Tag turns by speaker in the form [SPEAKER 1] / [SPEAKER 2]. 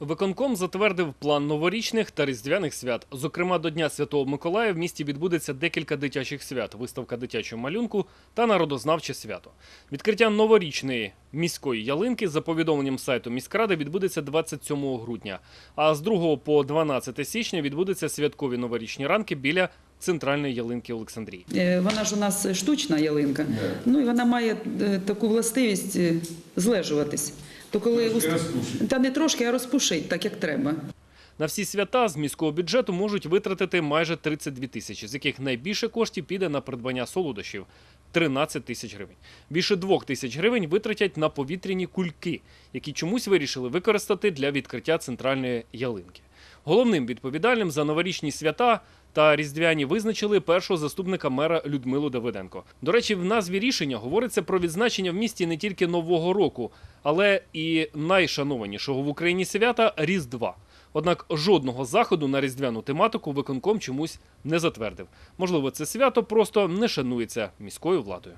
[SPEAKER 1] Виконком затвердив план новорічних та різдвяних свят. Зокрема, до Дня Святого Миколая в місті відбудеться декілька дитячих свят, виставка дитячого малюнку та народознавче свято. Відкриття новорічної міської ялинки за повідомленням сайту міськради відбудеться 27 грудня. А з 2 по 12 січня відбудуться святкові новорічні ранки біля центральної ялинки Олександрії.
[SPEAKER 2] Е, Вона ж у нас штучна ялинка. Ну і вона має е, таку властивість е, злежуватись. То коли уст- та не трошки, а розпушить, так як треба.
[SPEAKER 1] На всі свята з міського бюджету можуть витратити майже 32 тисячі, з яких найбільше коштів піде на придбання солодощів 13 тисяч гривень. Більше 2 тисяч гривень витратять на повітряні кульки, які чомусь вирішили використати для відкриття центральної ялинки. Головним відповідальним за новорічні свята та різдвяні визначили першого заступника мера Людмилу Давиденко. До речі, в назві рішення говориться про відзначення в місті не тільки Нового року, але і найшанованішого в Україні свята Різдва. Однак жодного заходу на різдвяну тематику виконком чомусь не затвердив. Можливо, це свято просто не шанується міською владою.